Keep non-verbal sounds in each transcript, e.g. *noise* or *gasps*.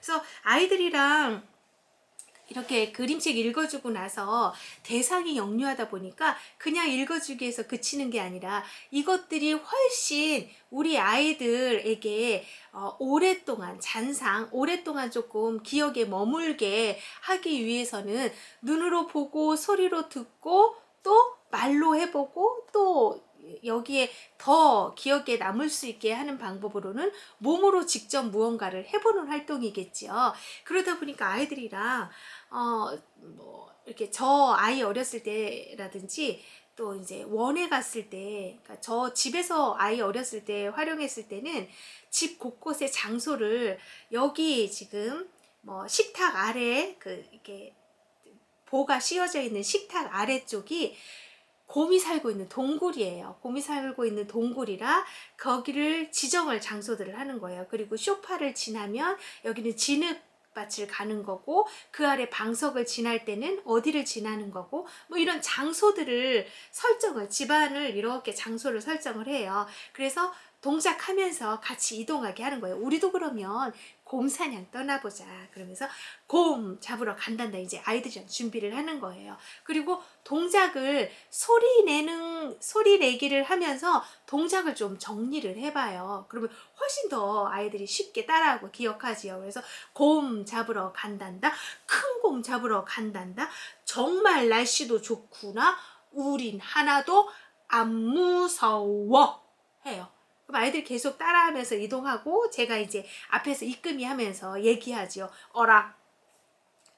그래서 아이들이랑 이렇게 그림책 읽어주고 나서 대상이 역류하다 보니까 그냥 읽어주기 위해서 그치는 게 아니라 이것들이 훨씬 우리 아이들에게 어, 오랫동안 잔상, 오랫동안 조금 기억에 머물게 하기 위해서는 눈으로 보고 소리로 듣고 또 말로 해보고 또 여기에 더 기억에 남을 수 있게 하는 방법으로는 몸으로 직접 무언가를 해보는 활동이겠죠. 그러다 보니까 아이들이랑 어 뭐 이렇게 저 아이 어렸을 때라든지 또 이제 원에 갔을 때, 그러니까 저 집에서 아이 어렸을 때 활용했을 때는 집 곳곳의 장소를 여기 지금 뭐 식탁 아래 그 이렇게 보가 씌워져 있는 식탁 아래쪽이 곰이 살고 있는 동굴이에요. 곰이 살고 있는 동굴이라 거기를 지정을 장소들을 하는 거예요. 그리고 쇼파를 지나면 여기는 진흙 밭을 가는 거고 그 아래 방석을 지날 때는 어디를 지나는 거고 뭐 이런 장소들을 설정을 집안을 이렇게 장소를 설정을 해요. 그래서 동작하면서 같이 이동하게 하는 거예요. 우리도 그러면 곰 사냥 떠나보자. 그러면서 곰 잡으러 간단다. 이제 아이들이랑 준비를 하는 거예요. 그리고 동작을 소리 내는, 소리 내기를 하면서 동작을 좀 정리를 해봐요. 그러면 훨씬 더 아이들이 쉽게 따라하고 기억하지요. 그래서 곰 잡으러 간단다. 큰 곰 잡으러 간단다. 정말 날씨도 좋구나. 우린 하나도 안 무서워. 해요. 그럼 아이들이 계속 따라하면서 이동하고 제가 이제 앞에서 이끌미 하면서 얘기하지요. 어라.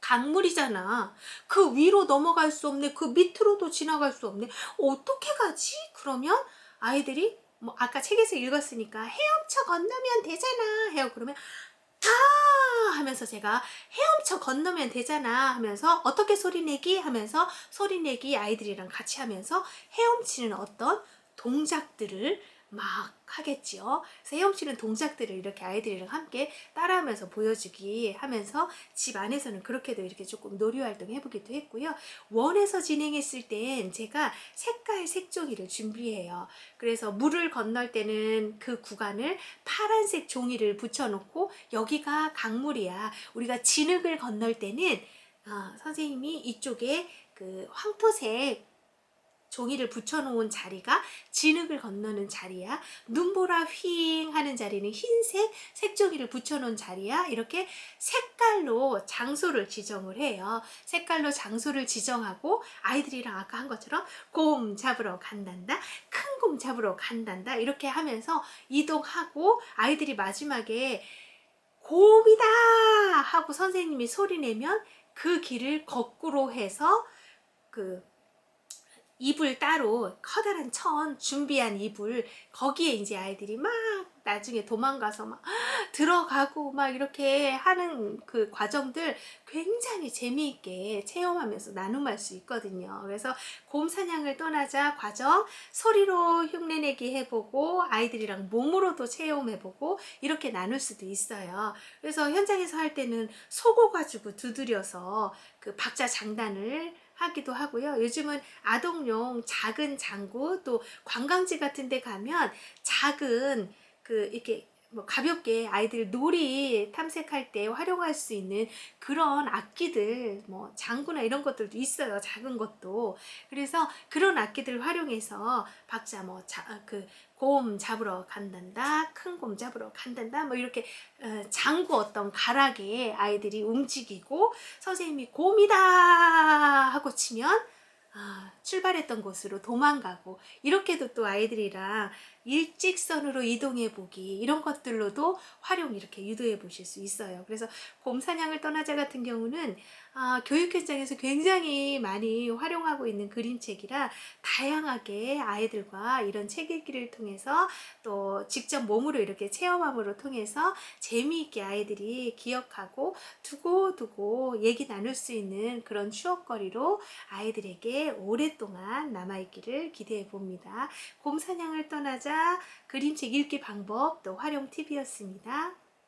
강물이잖아. 그 위로 넘어갈 수 없네. 그 밑으로도 지나갈 수 없네. 어떻게 가지? 그러면 아이들이 뭐 아까 책에서 읽었으니까 헤엄쳐 건너면 되잖아. 해요. 그러면 아 하면서 제가 헤엄쳐 건너면 되잖아 하면서 어떻게 소리 내기 하면서 소리 내기 아이들이랑 같이 하면서 헤엄치는 어떤 동작들을 막 하겠지요. 그래서 헤엄치는 동작들을 이렇게 아이들이랑 함께 따라하면서 보여주기 하면서 집 안에서는 그렇게도 이렇게 조금 놀이 활동 해보기도 했고요. 원에서 진행했을 땐 제가 색깔 색종이를 준비해요. 그래서 물을 건널 때는 그 구간을 파란색 종이를 붙여놓고 여기가 강물이야. 우리가 진흙을 건널 때는 어, 선생님이 이쪽에 그 황토색 종이를 붙여놓은 자리가 진흙을 건너는 자리야. 눈보라 휘잉 하는 자리는 흰색 색종이를 붙여놓은 자리야. 이렇게 색깔로 장소를 지정을 해요. 색깔로 장소를 지정하고 아이들이랑 아까 한 것처럼 곰 잡으러 간단다. 큰 곰 잡으러 간단다. 이렇게 하면서 이동하고 아이들이 마지막에 곰이다 하고 선생님이 소리 내면 그 길을 거꾸로 해서 그 이불 따로 커다란 천 준비한 이불 거기에 이제 아이들이 막 나중에 도망가서 막 *gasps* 들어가고 막 이렇게 하는 그 과정들 굉장히 재미있게 체험하면서 나눔할 수 있거든요. 그래서 곰 사냥을 떠나자 과정 소리로 흉내내기 해보고 아이들이랑 몸으로도 체험해보고 이렇게 나눌 수도 있어요. 그래서 현장에서 할 때는 속어 가지고 두드려서 그 박자 장단을 하기도 하고요. 요즘은 아동용 작은 장구 또 관광지 같은 데 가면 작은 그 이렇게 뭐 가볍게 아이들 놀이 탐색할 때 활용할 수 있는 그런 악기들 뭐 장구나 이런 것들도 있어요 작은 것도. 그래서 그런 악기들 활용해서 박자 뭐그 곰 잡으러 간단다 큰 곰 잡으러 간단다 뭐 이렇게 어, 장구 어떤 가락에 아이들이 움직이고 선생님이 곰이다! 하고 치면 아, 출발했던 곳으로 도망가고 이렇게도 또 아이들이랑 일직선으로 이동해 보기 이런 것들로도 활용 이렇게 유도해 보실 수 있어요. 그래서 곰사냥을 떠나자 같은 경우는 아, 교육 현장에서 굉장히 많이 활용하고 있는 그림책이라 다양하게 아이들과 이런 책 읽기를 통해서 또 직접 몸으로 이렇게 체험함으로 통해서 재미있게 아이들이 기억하고 두고두고 얘기 나눌 수 있는 그런 추억거리로 아이들에게 오랫동안 남아있기를 기대해 봅니다. 곰사냥을 떠나 자 그림책 읽기 방법 또 활용 팁이었습니다.